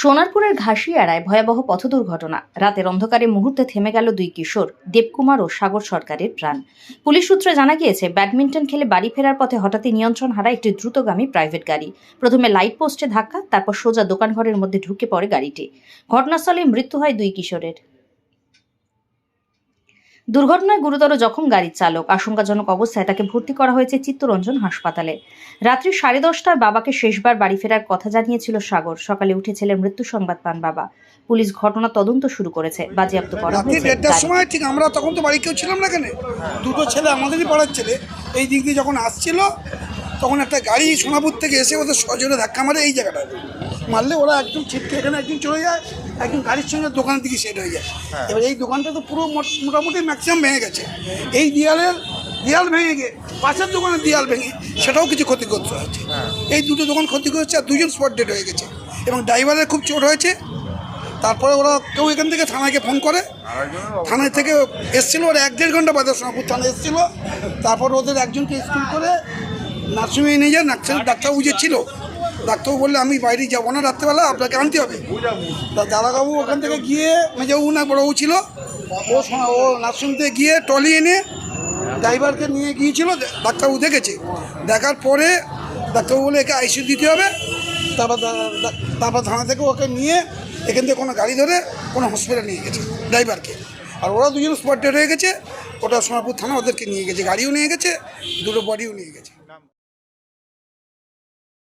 সোনারপুরের ঘাসিয়াড়ায় ভয়াবহ পথ দুর্ঘটনা। রাতের অন্ধকারে মুহূর্তে থেমে গেল দুই কিশোর, দেবকুমার ও সাগর সরকারের প্রাণ। পুলিশ সূত্রে জানা গিয়েছে, ব্যাডমিন্টন খেলে বাড়ি ফেরার পথে হঠাৎই নিয়ন্ত্রণ হারা একটি দ্রুতগামী প্রাইভেট গাড়ি। প্রথমে লাইট পোস্টে ধাক্কা, তারপর সোজা দোকানঘরের মধ্যে ঢুকে পড়ে গাড়িটি। ঘটনাস্থলে মৃত্যু হয় দুই কিশোরের। দুর্ঘটনায় গুরুতর জখম গাড়ির চালক। আশঙ্কাজনক অবস্থায় তাকে ভর্তি করা হয়েছে চিত্তরঞ্জন হাসপাতালে। রাত্রি সাড়ে দশটার বাবাকে শেষবার বাড়ি ফেরার কথা জানিয়েছিল সাগর। সকালে উঠে ছেলের মৃত্যু সংবাদ পান বাবা। পুলিশ ঘটনা তদন্ত শুরু করেছে। বাজেয়াপ্ত করা হয়েছে দেড়টার সময় ঠিক আমরা তখন তো বাড়ি কেউ ছিলাম না কেন দুটো ছেলে আমাদেরই পাড়ার ছেলে। এই দিক দিয়ে যখন আসছিল তখন একটা গাড়ি সোনাপুর থেকে এসে ওদের সজোরে ধাক্কা মারে এই জায়গাটা মারলে ওরা একদম ছিটকে এখানে একদম চলে যায়। একদম গাড়ির সঙ্গে দোকানের দিকে সেট হয়ে যায়। এবার এই দোকানটা তো পুরো মোট- মোটামুটি ম্যাক্সিমাম ভেঙে গেছে। এই দেয়ালের দেয়াল ভেঙে গিয়ে পাশের দোকানের দেয়াল ভেঙে সেটাও কিছু ক্ষতিগ্রস্ত হয়েছে। এই দুটো দোকান ক্ষতিগ্রস্ত আর দুজন স্পট ডেট হয়ে গেছে। এবং ড্রাইভারের খুব চোট হয়েছে। তারপরে ওরা কেউ এখান থেকে থানাকে ফোন করে। থানায় থেকে এসছিল ওরা এক দেড় ঘণ্টা বাদে সোনাপুর থানা এসছিল। তারপর ওদের একজনকে স্কুল করে নার্সিংহোমে নিয়ে যায় নার্সিং ডাক্তারবাবু যে ছিল ডাক্তারবাবু বললে, আমি বাইরে যাব না রাত্রেবেলা, আপনাকে আনতে হবে। তা দাদাবাবু ওখান থেকে গিয়ে মেজাবু না বড়বাবু ছিল, ও ও নার্সিং থেকে গিয়ে ট্রলি এনে ড্রাইভারকে নিয়ে গিয়েছিল, ডাক্তারবাবু দেখেছে। দেখার পরে ডাক্তারবাবু বলে একে আইসিউ দিতে হবে। তারপর তারপর থানা থেকে ওকে নিয়ে এখান থেকে কোনো গাড়ি ধরে কোনো হসপিটাল নিয়ে গেছে ড্রাইভারকে। আর ওরা দুজন স্পট ডেট হয়ে গেছে, ওটা সোনাপুর থানা ওদেরকে নিয়ে গেছে, গাড়িও নিয়ে গেছে, দুটো বডিও নিয়ে গেছে।